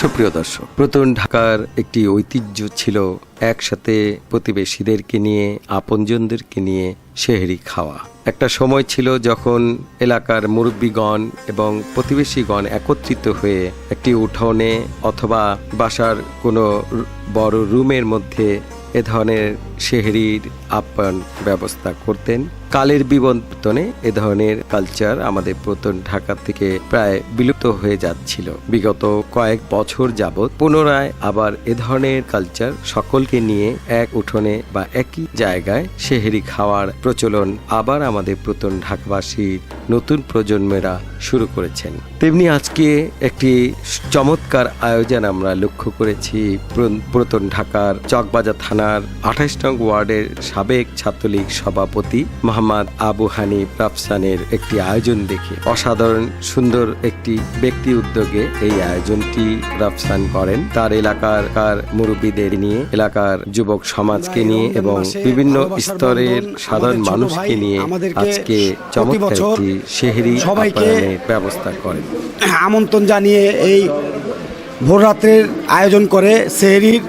সুপ্রিয় দর্শক প্রথম ঢাকার একটি ঐতিহ্য ছিল একসাথে প্রতিবেশীদেরকে নিয়ে, আপনজনদেরকে নিয়ে সেহেরি খাওয়া। একটা সময় ছিল যখন এলাকার মুরব্বীগণ এবং প্রতিবেশীগণ একত্রিত হয়ে একটি উঠোনে অথবা বাসার কোনো বড় রুমের মধ্যে এ ধরনের সেহরির আপ্যায়ন ব্যবস্থা করতেন। কালের বিবর্তনে এ ধরনের কালচার আমাদের প্রতন ঢাকা থেকে প্রায় বিলুপ্ত হয়ে যাচ্ছিল। বিগত কয়েক বছর যাবৎ পুনরায় আবার এ ধরনের কালচার সকলকে নিয়ে এক উঠোনে বা একই জায়গায় সেহেরি খাওয়ার প্রচলন আবার আমাদের প্রতন ঢাকাবাসীর নতুন প্রজন্মেরা শুরু করেছেন। তেমনি আজকে একটি চমৎকার আয়োজন আমরা লক্ষ্য করেছি প্র- পুরাতন ঢাকার চকবাজার থানার আঠাশ নং ওয়ার্ডের সাবেক ছাত্রলীগ সভাপতি মোহাম্মদ আবু হানিফ রাফসানের একটি আয়োজন দেখে অসাধারণ সুন্দর একটি ব্যক্তি উদ্যোগে এই আয়োজনটি রাফসান করেন। তার এলাকার কার মুরব্বীদের নিয়ে এলাকার যুবক সমাজকে নিয়ে এবং বিভিন্ন স্তরের সাধারণ মানুষকে নিয়ে আজকে চমৎকার একটি শেহরি সবাইকে ব্যবস্থা করেন। আমন্ত্রণ জানিয়ে এই ভোররাত্রের আয়োজন করে সেহরির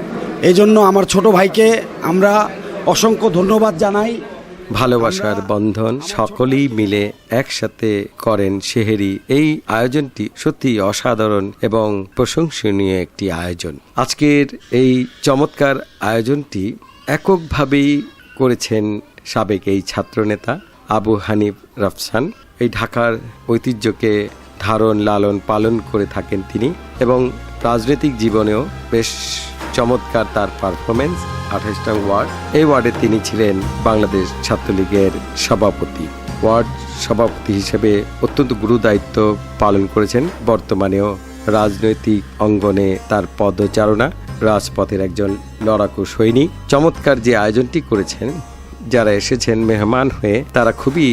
এই জন্য আমার ছোট ভাইকে আমরা অসংখ্য ধন্যবাদ জানাই। ভালোবাসার বন্ধন সকলেই মিলে একসাথে করেন সেহেরি এই আয়োজনটি সত্যি অসাধারণ এবং প্রশংসনীয় একটি আয়োজন। আজকের এই চমৎকার আয়োজনটি এককভাবেই করেছেন সাবেক এই ছাত্রনেতা আবু হানিফ রাফসান। এই ঢাকার ঐতিহ্যকে ধারণ লালন পালন করে থাকেন তিনি এবং রাজনৈতিক জীবনেও বেশ চমৎকার তার পারফরমেন্স আঠাশটা ওয়ার্ড এই ওয়ার্ডে তিনি ছিলেন বাংলাদেশ ছাত্রলীগের সভাপতি। ওয়ার্ড সভাপতি হিসেবে অত্যন্ত গুরু দায়িত্ব পালন করেছেন। বর্তমানেও রাজনৈতিক অঙ্গনে তার পদচারণা, রাজপথের একজন লড়াকু সৈনিক। চমৎকার যে আয়োজনটি করেছেন যারা এসেছেন মেহমান হয়ে তারা খুবই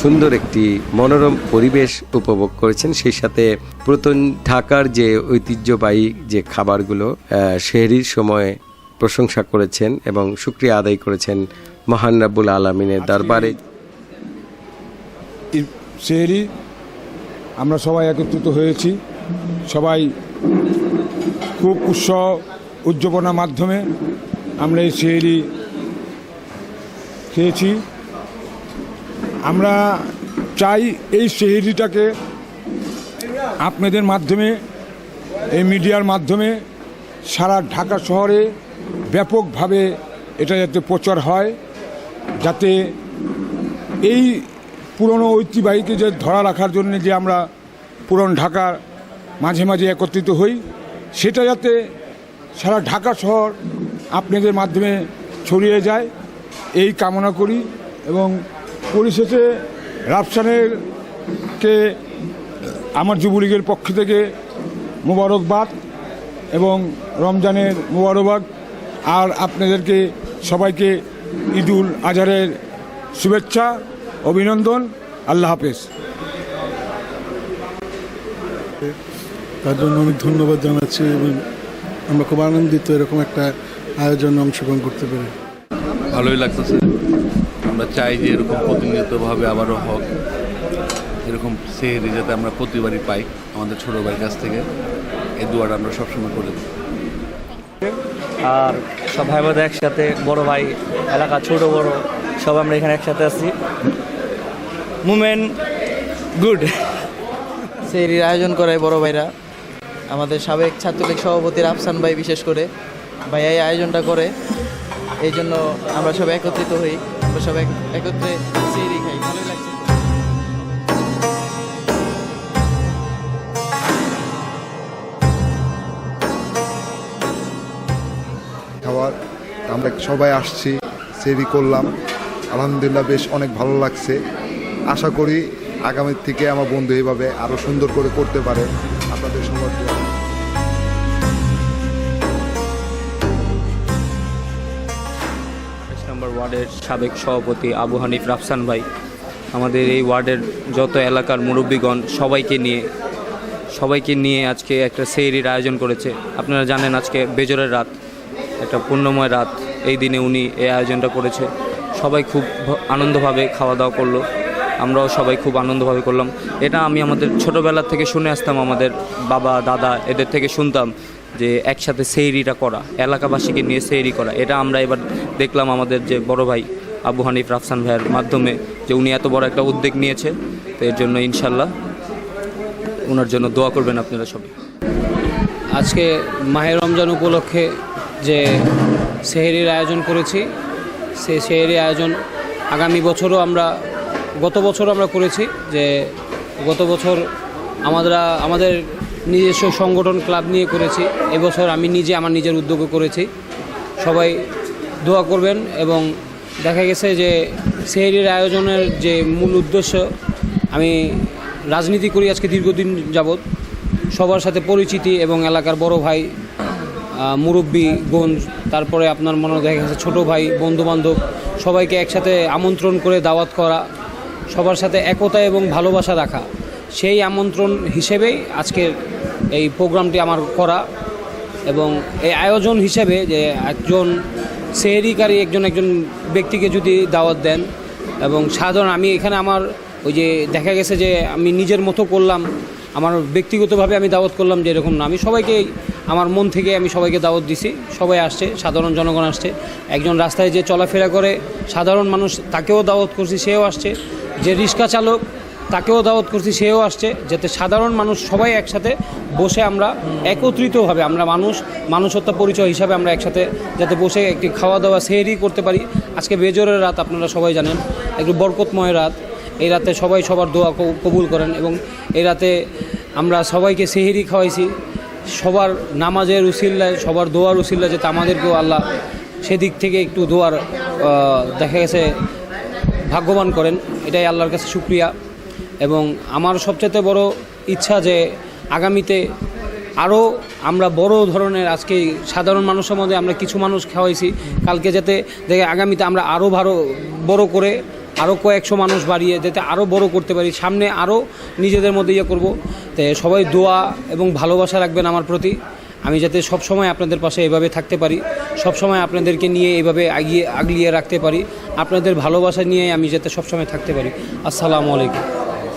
সুন্দর একটি মনোরম পরিবেশ উপভোগ করেছেন। সেই সাথে প্রথম ঢাকার যে ঐতিহ্যবাহী যে খাবারগুলো আহ, সেহরির সময় প্রশংসা করেছেন এবং সুক্রিয়া আদায় করেছেন মহান রাব্বুল আলমিনের দরবারে। সেহরি আমরা সবাই একত্রিত হয়েছি। সবাই খুব উৎসাহ উদ্যাপনার মাধ্যমে আমরা এই সেহরি খেয়েছি। আমরা চাই এই সেহরিটাকে আপনাদের মাধ্যমে, এই মিডিয়ার মাধ্যমে সারা ঢাকা শহরে ব্যাপকভাবে এটা যাতে প্রচার হয়, যাতে এই পুরনো ঐতিহ্যবাহীকে যে ধরা রাখার জন্য যে আমরা পুরন ঢাকার মাঝে মাঝে একত্রিত হই, সেটা যাতে সারা ঢাকা শহর আপনাদের মাধ্যমে ছড়িয়ে যায়। এই কামনা করি এবং পরিশেষে রাফসানের কে আমার যুবলীগের পক্ষ থেকে মোবারকবাদ এবং রমজানের মোবারকবাদ। আর আপনাদেরকে সবাইকে ঈদুল আজহারের শুভেচ্ছা, অভিনন্দন, আল্লাহ হাফেজ। তার জন্য অনেক ধন্যবাদ জানাচ্ছি এবং আমরা খুব আনন্দিত এরকম একটা আয়োজনে অংশগ্রহণ করতে পেরে। ভালোই লাগতেছে। আমরা চাই যে এরকম প্রতিনিয়তভাবে আবারও হোক। এরকম সেহেরি যাতে আমরা প্রতিবারই পাই আমাদের ছোটো ভাইয়ের কাছ থেকে। এই দুয়াটা আমরা সবসময় করে দিই। আর সব ভাই বোধ একসাথে বড় ভাই এলাকা ছোট বড় সব আমরা এখানে একসাথে আছি। Moment good. সেরির আয়োজন করায় বড় ভাইরা। আমাদের সাবেক ছাত্রলীগ সভাপতি রাফসান ভাই বিশেষ করে ভাইয়া এই আয়োজনটা করে। এই জন্য আমরা সব একত্রিত হই। আমরা সব এক- একত্রে সেরি খাই। ভালোই লাগছে। খাবার, আমরা সবাই আসছি সেরি করলাম। আলহামদুলিল্লাহ বেশ অনেক ভালো লাগছে। আশা করি আগামীর থেকে আমার বন্ধু এইভাবে আরও সুন্দর করে করতে পারে। আপনাদের সবার নম্বর ওয়ার্ডের সাবেক সভাপতি আবু হানিফ রাফসান ভাই। আমাদের এই ওয়ার্ডের যত এলাকার মুরব্বীগণ সবাইকে নিয়ে সবাইকে নিয়ে আজকে একটা সেইরির আয়োজন করেছে। আপনারা জানেন আজকে বেজরের রাত, একটা পূর্ণময় রাত এই দিনে উনি এই আয়োজনটা করেছে। সবাই খুব আনন্দভাবে খাওয়া দাওয়া করল। আমরাও সবাই খুব আনন্দভাবে করলাম। এটা আমি আমাদের ছোটোবেলা থেকে শুনে আসতাম, আমাদের বাবা, দাদা এদের থেকে শুনতাম যে একসাথে সেহরিটা করা, এলাকাবাসীকে নিয়ে সেহরি করা। এটা আমরা এবার দেখলাম আমাদের যে বড় ভাই আবু হানিফ রাফসান ভাইয়ের মাধ্যমে যে উনি এত বড় একটা উদ্যোগ নিয়েছে। তো এর জন্য ইনশাল্লাহ ওনার জন্য দোয়া করবেন আপনারা সবাই। আজকে মাহে রমজান উপলক্ষে যে সেহেরির আয়োজন করেছি সেই সেহেরি আয়োজন আগামী বছরও আমরা, গত বছর আমরা করেছি যে গত বছর আমরা আমাদের নিজস্ব সংগঠন ক্লাব নিয়ে করেছি। এবছর আমি নিজে আমার নিজের উদ্যোগে করেছি। সবাই দোয়া করবেন এবং দেখা গেছে যে সেহেরির আয়োজনের যে মূল উদ্দেশ্য, আমি রাজনীতি করি আজকে দীর্ঘদিন যাবৎ। সবার সাথে পরিচিতি এবং এলাকার বড় ভাই মুরব্বী গঞ্জ তারপরে আপনার মনে দেখা গেছে ছোটো ভাই, বন্ধুবান্ধব, সবাইকে একসাথে আমন্ত্রণ করে দাওয়াত করা, সবার সাথে একতা এবং ভালোবাসা রাখা। সেই আমন্ত্রণ হিসেবেই আজকের এই প্রোগ্রামটি আমার করা এবং এই আয়োজন হিসেবে যে একজন সেহরিকারী একজন একজন ব্যক্তিকে যদি দাওয়াত দেন এবং সাধারণ আমি এখানে আমার ওই যে দেখা গেছে যে আমি নিজের মতো করলাম, আমার ব্যক্তিগতভাবে আমি দাওয়াত করলাম যে এরকম না। আমি সবাইকে আমার মন থেকে আমি সবাইকে দাওয়াত দিছি। সবাই আসছে, সাধারণ জনগণ আসছে। একজন রাস্তায় যে চলাফেরা করে, সাধারণ মানুষ তাকেও দাওয়াত করছি, সেও আসছে। যে রিক্সা চালক তাকেও দাওয়াত করছি, সেও আসছে, যাতে সাধারণ মানুষ সবাই একসাথে বসে আমরা একত্রিতভাবে আমরা মানুষ, মানুষত্ব পরিচয় হিসাবে আমরা একসাথে যাতে বসে একটি খাওয়া দাওয়া সেহরি করতে পারি। আজকে বেজরের রাত আপনারা সবাই জানেন, একটু বরকতময় রাত। এই রাতে সবাই সবার দোয়া কবুল করেন এবং এই রাতে আমরা সবাইকে সেহেরি খাওয়াইছি। সবার নামাজের উসিল্লায় সবার দোয়ার উসিল্লায় যাতে আমাদেরকেও আল্লাহ সেদিক থেকে একটু দোয়ার দেখা গেছে ভাগ্যবান করেন। এটাই আল্লাহর কাছে শুক্রিয়া। এবং আমার সবচেয়ে বড় ইচ্ছা যে আগামীতে আরও আমরা বড় ধরনের আজকে সাধারণ মানুষের মধ্যে আমরা কিছু মানুষ খাওয়াইছি। কালকে যাতে দেখে আগামীতে আমরা আরও ভালো বড় করে আরও কয়েকশো মানুষ বাড়িয়ে যাতে আরও বড় করতে পারি, সামনে আরও নিজেদের মধ্যে ইয়ে করব। তো সবাই দোয়া এবং ভালোবাসা রাখবেন আমার প্রতি। আমি যাতে সব সময় আপনাদের পাশে এভাবে থাকতে পারি সব সময় আপনাদেরকে নিয়ে এভাবে আগিয়ে, আগলিয়ে রাখতে পারি। আপনাদের ভালোবাসা নিয়ে আমি যাতে সব সময় থাকতে পারি। আসসালামু আলাইকুম।